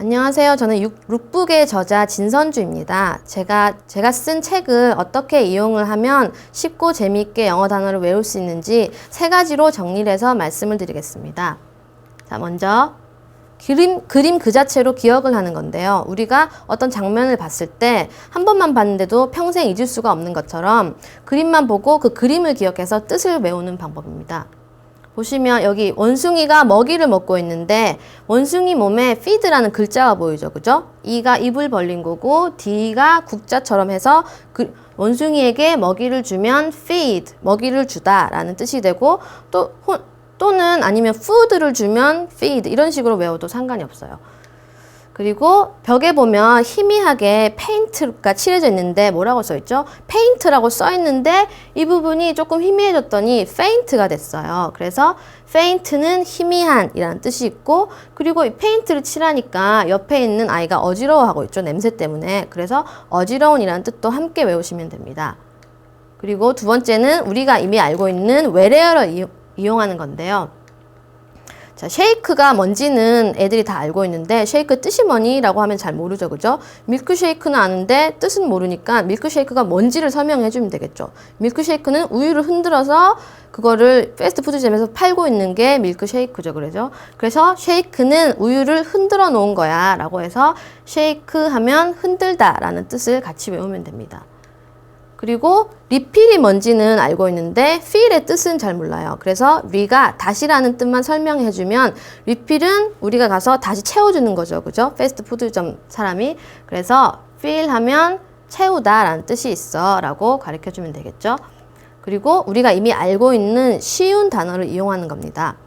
안녕하세요. 저는 육- 룩북의 저자 진선주입니다. 제가 제가 쓴 책을 어떻게 이용을 하면 쉽고 재미있게 영어 단어를 외울 수 있는지 세 가지로 정리를 해서 말씀을 드리겠습니다. 자, 먼저 그림, 그림 그 자체로 기억을 하는 건데요. 우리가 어떤 장면을 봤을 때 한 번만 봤는데도 평생 잊을 수가 없는 것처럼 그림만 보고 그 그림을 기억해서 뜻을 외우는 방법입니다. 보시면 여기 원숭이가 먹이를 먹고 있는데 원숭이 몸에 feed라는 글자가 보이죠. 그죠? E가 입을 벌린 거고 D가 국자처럼 해서 그 원숭이에게 먹이를 주면 feed, 먹이를 주다라는 뜻이 되고 또 호- 또는 아니면 food를 주면 feed 이런 식으로 외워도 상관이 없어요. 그리고 벽에 보면 희미하게 페인트가 칠해져 있는데 뭐라고 써 있죠? 페인트라고 써 있는데 이 부분이 조금 희미해졌더니 페인트가 됐어요. 그래서 페인트는 희미한이라는 뜻이 있고 그리고 이 페인트를 칠하니까 옆에 있는 아이가 어지러워하고 있죠. 냄새 때문에. 그래서 어지러운이라는 뜻도 함께 외우시면 됩니다. 그리고 두 번째는 우리가 이미 알고 있는 외래어를 이용- 이용하는 건데요. 자, 쉐이크가 뭔지는 애들이 다 알고 있는데 쉐이크 뜻이 뭐니라고 하면 잘 모르죠. 그죠? 밀크 쉐이크는 아는데 뜻은 모르니까 밀크 쉐이크가 뭔지를 설명해 주면 되겠죠. 밀크 쉐이크는 우유를 흔들어서 그거를 패스트푸드점에서 팔고 있는 게 밀크 쉐이크죠. 그러죠? 그래서 쉐이크는 우유를 흔들어 놓은 거야 라고 해서 쉐이크 하면 흔들다 라는 뜻을 같이 외우면 됩니다. 그리고 리필이 뭔지는 알고 있는데 fill의 뜻은 잘 몰라요. 그래서 re가 다시라는 뜻만 설명해 주면 리필은 우리가 가서 다시 채워주는 거죠. 그죠? 패스트푸드점 사람이. 그래서 fill 하면 채우다 라는 뜻이 있어 라고 가르쳐 주면 되겠죠. 그리고 우리가 이미 알고 있는 쉬운 단어를 이용하는 겁니다.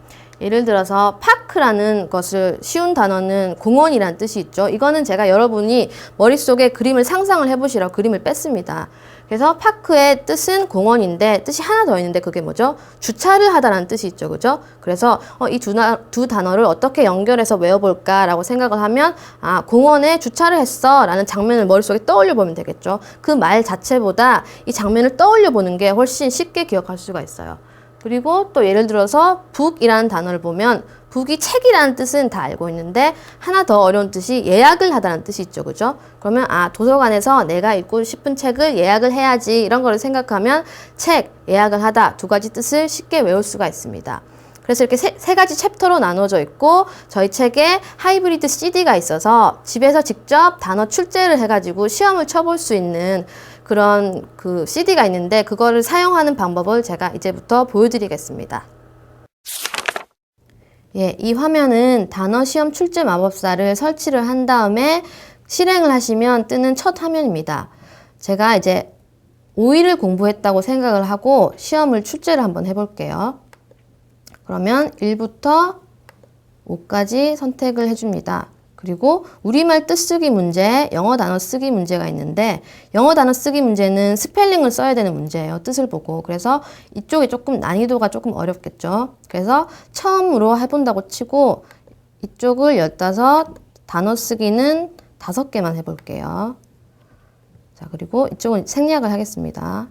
예를 들어서 파크라는 것을 쉬운 단어는 공원이라는 뜻이 있죠. 이거는 제가 여러분이 머릿속에 그림을 상상을 해보시라고 그림을 뺐습니다. 그래서 파크의 뜻은 공원인데 뜻이 하나 더 있는데 그게 뭐죠? 주차를 하다라는 뜻이 있죠. 그죠? 그래서 어, 이두 두 단어를 어떻게 연결해서 외워볼까라고 생각을 하면 아 공원에 주차를 했어 라는 장면을 머릿속에 떠올려 보면 되겠죠. 그 말 자체보다 이 장면을 떠올려 보는 게 훨씬 쉽게 기억할 수가 있어요. 그리고 또 예를 들어서 북이라는 단어를 보면 북이 책이라는 뜻은 다 알고 있는데 하나 더 어려운 뜻이 예약을 하다라는 뜻이 있죠. 그죠? 그러면 아, 도서관에서 내가 읽고 싶은 책을 예약을 해야지 이런 거를 생각하면 책, 예약을 하다 두 가지 뜻을 쉽게 외울 수가 있습니다. 그래서 이렇게 세, 세 가지 챕터로 나누어져 있고 저희 책에 하이브리드 CD가 있어서 집에서 직접 단어 출제를 해가지고 시험을 쳐볼 수 있는 그런 그 CD가 있는데 그거를 사용하는 방법을 제가 이제부터 보여드리겠습니다. 예, 이 화면은 단어 시험 출제 마법사를 설치를 한 다음에 실행을 하시면 뜨는 첫 화면입니다. 제가 이제 5일을 공부했다고 생각을 하고 시험을 출제를 한번 해볼게요. 그러면 1부터 5까지 선택을 해줍니다. 그리고 우리말 뜻쓰기 문제, 영어 단어 쓰기 문제가 있는데 영어 단어 쓰기 문제는 스펠링을 써야 되는 문제예요. 뜻을 보고. 그래서 이쪽이 조금 난이도가 조금 어렵겠죠. 그래서 처음으로 해본다고 치고 이쪽을 15 단어 쓰기는 5개만 해볼게요. 자, 그리고 이쪽은 생략을 하겠습니다.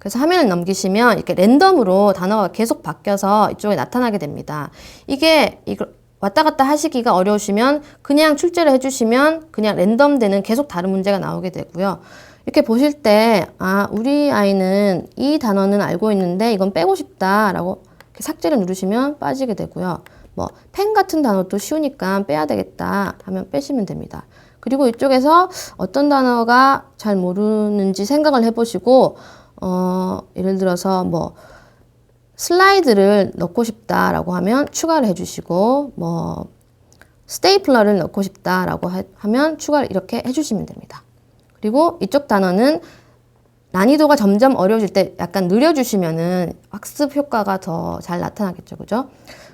그래서 화면을 넘기시면 이렇게 랜덤으로 단어가 계속 바뀌어서 이쪽에 나타나게 됩니다. 이게 이거 왔다 갔다 하시기가 어려우시면 그냥 출제를 해주시면 그냥 랜덤 되는 계속 다른 문제가 나오게 되고요. 이렇게 보실 때, 아, 우리 아이는 이 단어는 알고 있는데 이건 빼고 싶다라고 이렇게 삭제를 누르시면 빠지게 되고요. 뭐, 펜 같은 단어도 쉬우니까 빼야 되겠다 하면 빼시면 됩니다. 그리고 이쪽에서 어떤 단어가 잘 모르는지 생각을 해보시고, 어, 예를 들어서 뭐, 슬라이드를 넣고 싶다라고 하면 추가를 해주시고, 뭐, 스테이플러를 넣고 싶다라고 하- 하면 추가를 이렇게 해주시면 됩니다. 그리고 이쪽 단어는 난이도가 점점 어려워질 때 약간 느려주시면은 학습 효과가 더 잘 나타나겠죠. 그죠?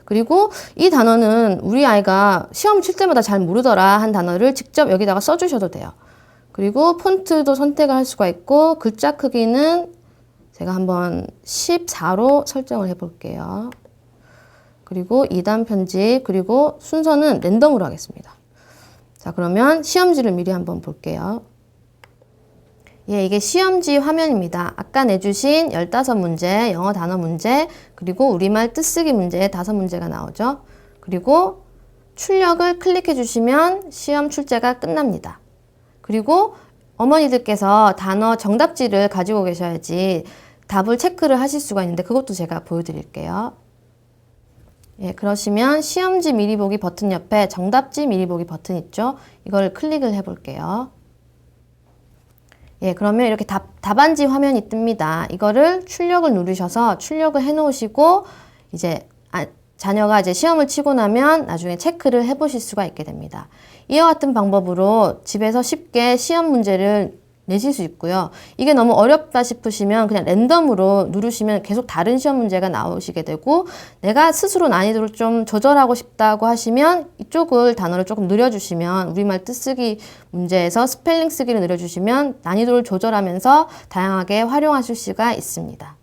그리고 이 단어는 우리 아이가 시험 칠 때마다 잘 모르더라 한 단어를 직접 여기다가 써주셔도 돼요. 그리고 폰트도 선택을 할 수가 있고 글자 크기는 제가 한번 14로 설정을 해볼게요. 그리고 2단 편집, 그리고 순서는 랜덤으로 하겠습니다. 자, 그러면 시험지를 미리 한번 볼게요. 예, 이게 시험지 화면입니다. 아까 내주신 15문제, 영어 단어 문제, 그리고 우리말 뜻쓰기 문제 5문제가 나오죠. 그리고 출력을 클릭해 주시면 시험 출제가 끝납니다. 그리고 어머니들께서 단어 정답지를 가지고 계셔야지 답을 체크를 하실 수가 있는데 그것도 제가 보여드릴게요. 예, 그러시면 시험지 미리 보기 버튼 옆에 정답지 미리 보기 버튼 있죠? 이걸 클릭을 해 볼게요. 예, 그러면 이렇게 답, 답안지 화면이 뜹니다. 이거를 출력을 누르셔서 출력을 해 놓으시고 이제 아, 자녀가 이제 시험을 치고 나면 나중에 체크를 해 보실 수가 있게 됩니다. 이와 같은 방법으로 집에서 쉽게 시험 문제를 내실 수 있고요. 이게 너무 어렵다 싶으시면 그냥 랜덤으로 누르시면 계속 다른 시험 문제가 나오시게 되고 내가 스스로 난이도를 좀 조절하고 싶다고 하시면 이쪽을 단어를 조금 늘려주시면 우리말 뜻쓰기 문제에서 스펠링 쓰기를 늘려주시면 난이도를 조절하면서 다양하게 활용하실 수가 있습니다.